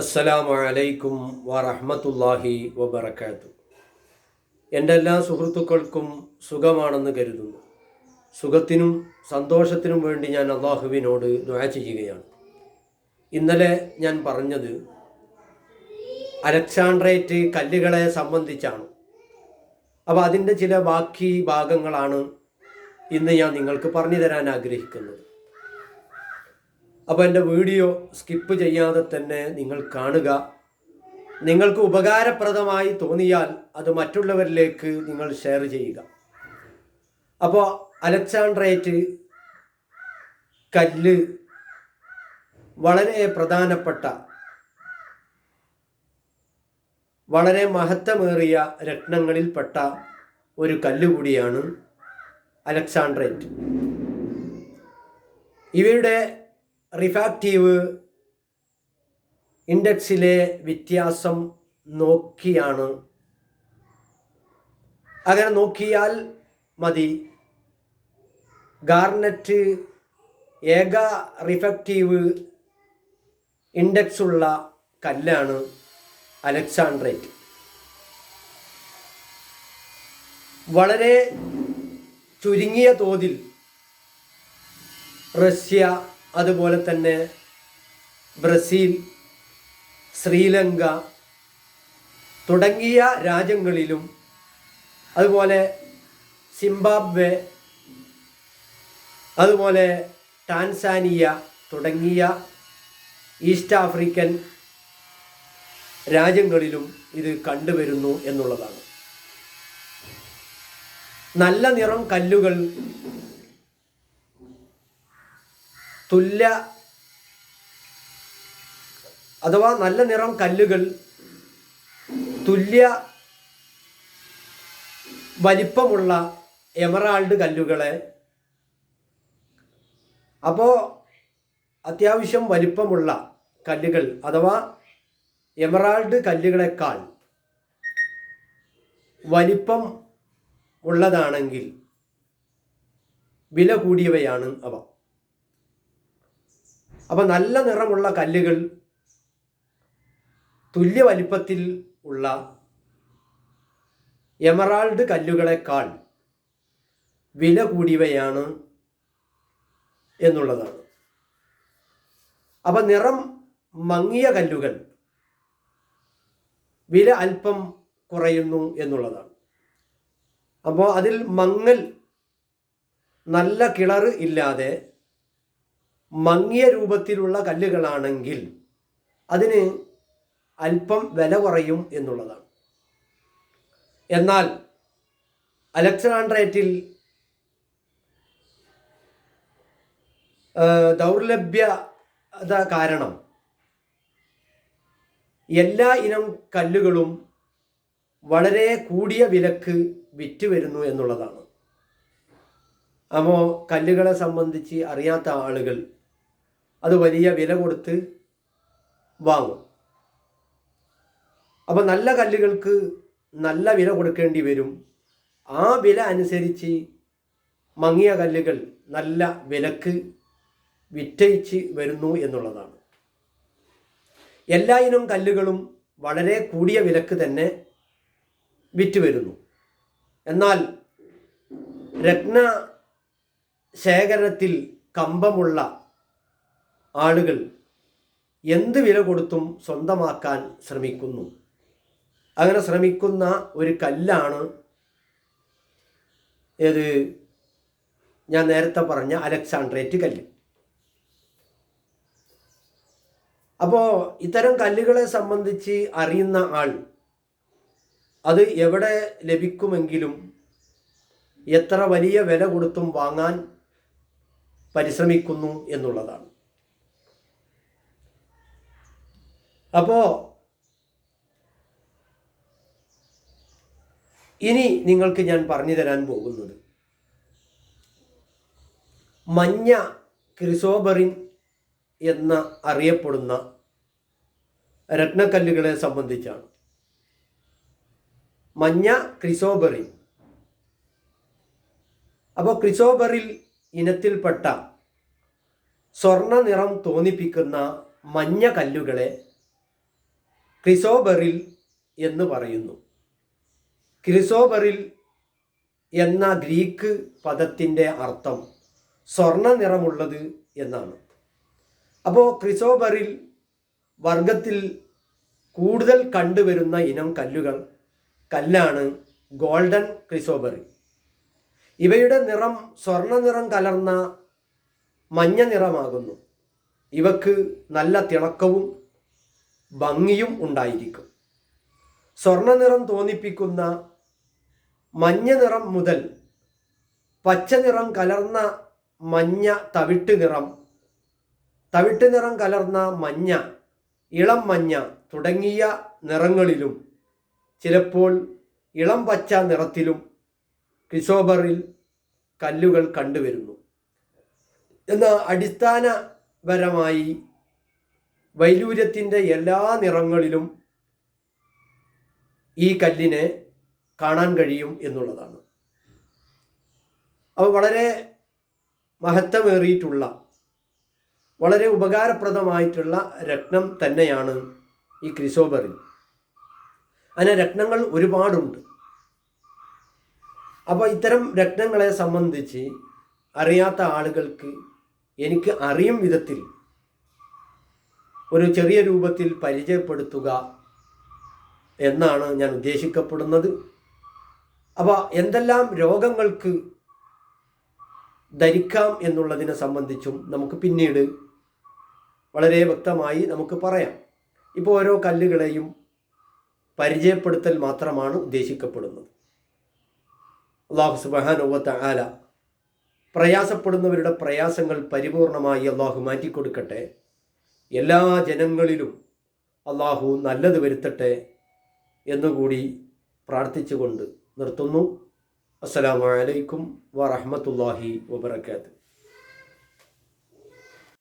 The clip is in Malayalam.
അസ്സലാമു അലൈക്കും വറഹ്മത്തുള്ളാഹി വബറകാത്തു എന്റെ എല്ലാ സുഹൃത്തുക്കൾക്കും സുഖമാണെന്ന് കരുതുന്നു. സുഖത്തിനും സന്തോഷത്തിനും വേണ്ടി ഞാൻ അള്ളാഹുവിനോട് ദുആ ചെയ്യുകയാണ്. ഇന്നലെ ഞാൻ പറഞ്ഞത് അലക്സാണ്ട്രേറ്റ് കല്ലുകളെ സംബന്ധിച്ചാണ്. അപ്പോൾ അതിന്റെ ചില ബാക്കി ഭാഗങ്ങളാണ് ഇന്ന് ഞാൻ നിങ്ങൾക്ക് പറഞ്ഞു തരാൻ ആഗ്രഹിക്കുന്നത്. അപ്പോൾ എന്റെ വീഡിയോ സ്കിപ്പ് ചെയ്യാതെ തന്നെ നിങ്ങൾ കാണുക. നിങ്ങൾക്ക് ഉപകാരപ്രദമായി തോന്നിയാൽ അത് മറ്റുള്ളവരിലേക്ക് നിങ്ങൾ ഷെയർ ചെയ്യുക. അപ്പോൾ അലക്സാണ്ട്രേറ്റ് കല്ല് വളരെ പ്രധാനപ്പെട്ട വളരെ മഹത്വമേറിയ രത്നങ്ങളിൽപ്പെട്ട ഒരു കല്ലുകൂടിയാണ് അലക്സാണ്ട്രേറ്റ്. ഇവയുടെ റിഫാക്റ്റീവ് ഇൻഡെക്സിലെ വ്യത്യാസം നോക്കിയാണ്. അങ്ങനെ നോക്കിയാൽ മതി. ഗാർനറ്റ് ഏക റിഫക്റ്റീവ് ഇൻഡെക്സ് ഉള്ള കല്ലാണ് അലക്സാണ്ട്രേറ്റ്. വളരെ ചുരുങ്ങിയ തോതിൽ റഷ്യ അതുപോലെ തന്നെ ബ്രസീൽ ശ്രീലങ്ക തുടങ്ങിയ രാജ്യങ്ങളിലും അതുപോലെ സിംബാബ്വെ അതുപോലെ ടാൻസാനിയ തുടങ്ങിയ ഈസ്റ്റ് ആഫ്രിക്കൻ രാജ്യങ്ങളിലും ഇത് കണ്ടുവരുന്നു എന്നുള്ളതാണ്. നല്ല നിറം കല്ലുകൾ തുല്യ അഥവാ നല്ല നിറം കല്ലുകൾ തുല്യ വലിപ്പമുള്ള എമറാൾഡ് കല്ലുകളെ. അപ്പോൾ അത്യാവശ്യം വലിപ്പമുള്ള കല്ലുകൾ അഥവാ എമറാൾഡ് കല്ലുകളെക്കാൾ വലിപ്പം ഉള്ളതാണെങ്കിൽ വില കൂടിയവയാണ് അവ. അപ്പോൾ നല്ല നിറമുള്ള കല്ലുകൾ തുല്യ വലിപ്പത്തിൽ ഉള്ള എമറാൾഡ് കല്ലുകളെക്കാൾ വില കൂടിയവയാണ് എന്നുള്ളതാണ്. അപ്പം നിറം മങ്ങിയ കല്ലുകൾ വില അല്പം കുറയുന്നു എന്നുള്ളതാണ്. അപ്പോൾ അതിൽ മങ്ങൽ നല്ല കിളറ് ഇല്ലാതെ മങ്ങിയ രൂപത്തിലുള്ള കല്ലുകളാണെങ്കിൽ അതിന് അല്പം വില കുറയും എന്നുള്ളതാണ്. എന്നാൽ അലക്സാണ്ട്രേറ്റിൽ ദൗർലഭ്യത കാരണം എല്ലാ ഇനം കല്ലുകളും വളരെ കൂടിയ വിലക്ക് വിറ്റ് വരുന്നു എന്നുള്ളതാണ്. അപ്പോൾ കല്ലുകളെ സംബന്ധിച്ച് അറിയാത്ത ആളുകൾ അത് വലിയ വില കൊടുത്ത് വാങ്ങും. അപ്പോൾ നല്ല കല്ലുകൾക്ക് നല്ല വില കൊടുക്കേണ്ടി വരും. ആ വില അനുസരിച്ച് മങ്ങിയ കല്ലുകൾ നല്ല വിലക്ക് വിറ്റയിച്ച് വരുന്നു എന്നുള്ളതാണ്. എല്ലാ ഇനം കല്ലുകളും വളരെ കൂടിയ വിലക്ക് തന്നെ വിറ്റ് വരുന്നു. എന്നാൽ രത്ന ശേഖരത്തിൽ കമ്പമുള്ള ആളുകൾ എന്ത് വില കൊടുത്തും സ്വന്തമാക്കാൻ ശ്രമിക്കുന്നു. അങ്ങനെ ശ്രമിക്കുന്ന ഒരു കല്ലാണ് ഏത്? ഞാൻ നേരത്തെ പറഞ്ഞ അലക്സാണ്ട്രേറ്റ് കല്ല്. അപ്പോൾ ഇത്തരം കല്ലുകളെ സംബന്ധിച്ച് അറിയുന്ന ആൾ അത് എവിടെ ലഭിക്കുമെങ്കിലും എത്ര വലിയ വില കൊടുത്തും വാങ്ങാൻ പരിശ്രമിക്കുന്നു എന്നുള്ളതാണ്. അപ്പോൾ ഇനി നിങ്ങൾക്ക് ഞാൻ പറഞ്ഞു തരാൻ പോകുന്നത്. മഞ്ഞ ക്രിസോബറിൻ എന്ന അറിയപ്പെടുന്ന രത്നക്കല്ലുകളെ സംബന്ധിച്ചാണ്. മഞ്ഞ ക്രിസോബറിൻ. അപ്പോൾ ക്രിസോബറിൽ ഇനത്തിൽപ്പെട്ട സ്വർണ നിറം തോന്നിപ്പിക്കുന്ന മഞ്ഞ കല്ലുകളെ ക്രിസോബറിൽ എന്ന് പറയുന്നു. ക്രിസോബറിൽ എന്ന ഗ്രീക്ക് പദത്തിന്റെ അർത്ഥം സ്വർണ നിറമുള്ളത് എന്നാണ്. അപ്പോൾ ക്രിസോബറിൽ വർഗത്തിൽ കൂടുതൽ കണ്ടുവരുന്ന ഇനം കല്ലുകൾ കല്ലാണ് ഗോൾഡൻ ക്രിസോബറി. ഇവയുടെ നിറം സ്വർണ നിറം കലർന്ന മഞ്ഞ നിറമാകുന്നു ഇവക്ക് നല്ല തിളക്കവും ഭംഗിയും ഉണ്ടായിരിക്കും. സ്വർണ നിറം തോന്നിപ്പിക്കുന്ന മഞ്ഞ നിറം മുതൽ പച്ച നിറം കലർന്ന മഞ്ഞ തവിട്ട് നിറം തവിട്ട് നിറം കലർന്ന മഞ്ഞ ഇളം മഞ്ഞ തുടങ്ങിയ നിറങ്ങളിലും ചിലപ്പോൾ ഇളം പച്ച നിറത്തിലും ക്രിസോബറിൽ കല്ലുകൾ കണ്ടുവരുന്നു. എന്നാൽ അടിസ്ഥാനപരമായി വൈലൂര്യത്തിന്റെ എല്ലാ നിറങ്ങളിലും ഈ കല്ലിനെ കാണാൻ കഴിയും എന്നുള്ളതാണ്. അവ വളരെ മഹത്വമേറിയിട്ടുള്ള വളരെ ഉപകാരപ്രദമായിട്ടുള്ള രത്നം തന്നെയാണ് ഈ ക്രിസോബറിൽ. അങ്ങനെ രത്നങ്ങൾ ഒരുപാടുണ്ട്. അപ്പോൾ ഇത്തരം രത്നങ്ങളെ സംബന്ധിച്ച് അറിയാത്ത ആളുകൾക്ക് എനിക്ക് അറിയും വിധത്തിൽ ഒരു ചെറിയ രൂപത്തിൽ പരിചയപ്പെടുത്തുക എന്നാണ് ഞാൻ ഉദ്ദേശിക്കപ്പെടുന്നത്. അപ്പോൾ എന്തെല്ലാം രോഗങ്ങൾക്ക് ധരിക്കാം എന്നുള്ളതിനെ സംബന്ധിച്ചും നമുക്ക് പിന്നീട് വളരെ വ്യക്തമായി നമുക്ക് പറയാം. ഇപ്പോൾ ഓരോ കല്ലുകളെയും പരിചയപ്പെടുത്തൽ മാത്രമാണ് ഉദ്ദേശിക്കപ്പെടുന്നത്. അള്ളാഹു സുബാനുവത്ത ആല പ്രയാസപ്പെടുന്നവരുടെ പ്രയാസങ്ങൾ പരിപൂർണമായി അള്ളാഹു മാറ്റിക്കൊടുക്കട്ടെ. എല്ലാ ജനങ്ങളിലും അള്ളാഹു നല്ലത് വരുത്തട്ടെ എന്നുകൂടി പ്രാർത്ഥിച്ചുകൊണ്ട് നിർത്തുന്നു. അസ്സലാമലൈക്കും വറഹമത്തല്ലാഹി വബർക്കാത്തു